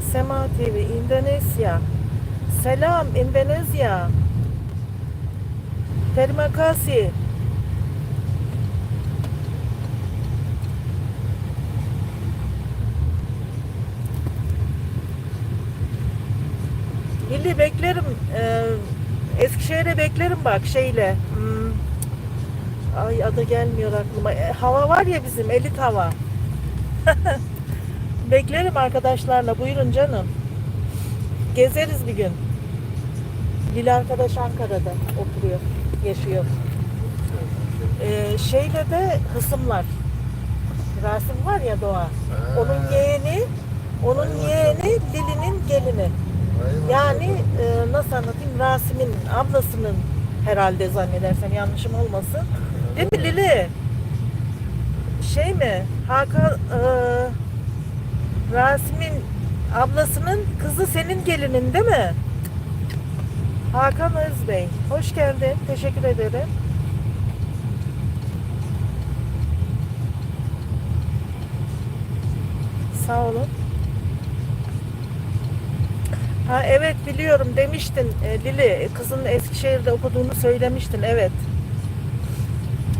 Sema TV, Endonezya. Selam, Endonezya. Terima kasih. Lili beklerim. Ee, Eskişehir'e beklerim bak şeyle. Hmm. Ay adı gelmiyor aklıma. E, hava var ya bizim elit hava. Beklerim arkadaşlarla. Buyurun canım. Gezeriz bir gün. Lili arkadaş Ankara'da oturuyor, yaşıyor. Ee, şeyle de hısımlar. Rasim var ya Doğa. Onun yeğeni, onun yeğeni Lili'nin gelini. Yani e, nasıl anlatayım? Rasim'in ablasının herhalde zannedersem yanlışım olmasın. Değil mi Lili? Şey mi? Hakan e, Rasim'in ablasının kızı senin gelinin değil mi? Hakan Özbey. Hoş geldin. Teşekkür ederim. Sağ olun. Ha evet biliyorum demiştin e, Lili kızın Eskişehir'de okuduğunu söylemiştin evet.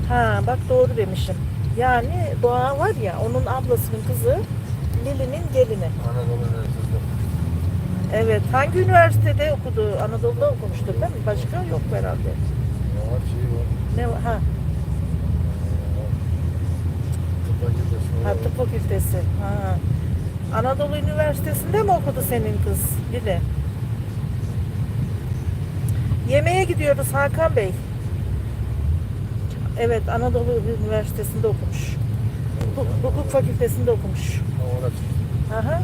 Ha bak doğru demişim. Yani Doğa var ya onun ablasının kızı Lili'nin gelini. Anadolu Üniversitesi'nde. Evet hangi üniversitede okudu? Anadolu'da okumuştur değil mi? Başka yok herhalde. Var şey var. Ne var? Ha, Tıp fakültesi ha tıp fakültesi. Ha. Anadolu Üniversitesi'nde mi okudu senin kız Lili? Yemeğe gidiyoruz Hakan Bey. Evet Anadolu Üniversitesi'nde okumuş. Hukuk, hukuk fakültesinde okumuş. Orası. Aha.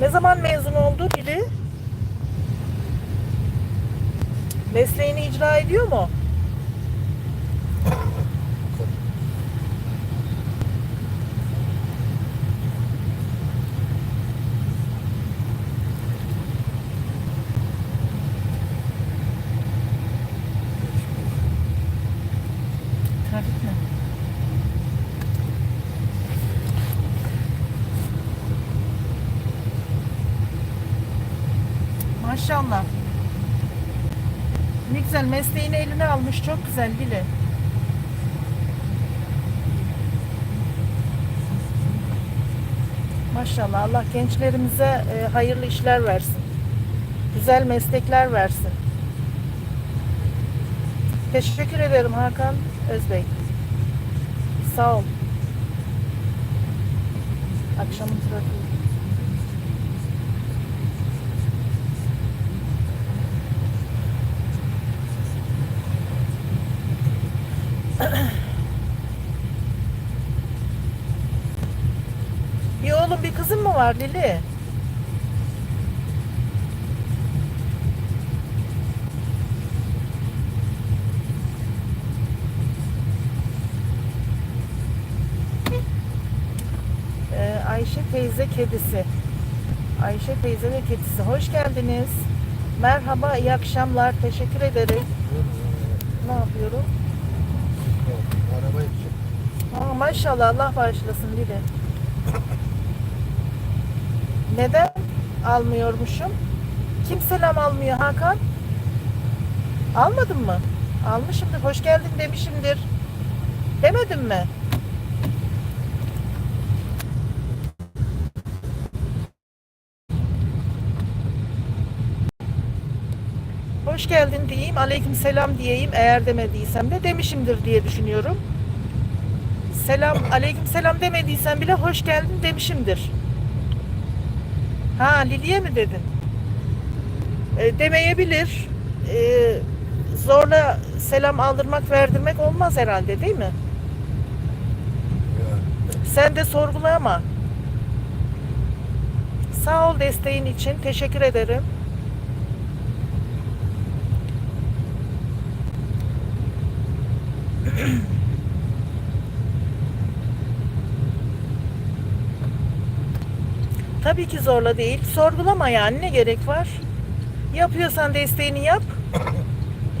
Ne zaman mezun oldu Lili? Mesleğini icra ediyor mu? Trafik mi? Maşallah. Ne güzel mesleğini eline almış. Çok güzel Lili. Maşallah Allah gençlerimize e, hayırlı işler versin. Güzel meslekler versin. Teşekkür ederim Hakan Özbey. Sağ ol. Akşamın trafiği. Bir oğlum bir kızın mı var Lili? Ee, Ayşe teyze kedisi. Ayşe teyze ve kedisi. Hoş geldiniz. Merhaba, iyi akşamlar. Teşekkür ederim. Ne yapıyorum? Aa, maşallah Allah bağışlasın Lili. Neden almıyormuşum? Kim selam almıyor Hakan? Almadın mı? Almışımdır. Hoş geldin demişimdir. Demedim mi? Hoş geldin diyeyim, aleyküm selam diyeyim eğer demediysem de demişimdir diye düşünüyorum. Selam, aleyküm selam demediysen bile hoş geldin demişimdir. Ha Lili'ye mi dedin? E, demeyebilir. E, zorla selam aldırmak verdirmek olmaz herhalde değil mi? Sen de sorgulama. Sağ ol desteğin için. Teşekkür ederim. Tabii ki zorla değil. Sorgulama yani ne gerek var? Yapıyorsan desteğini yap.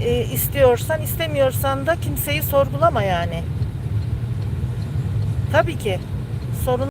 E, istiyorsan, istemiyorsan da kimseyi sorgulama yani. Tabii ki. Sorun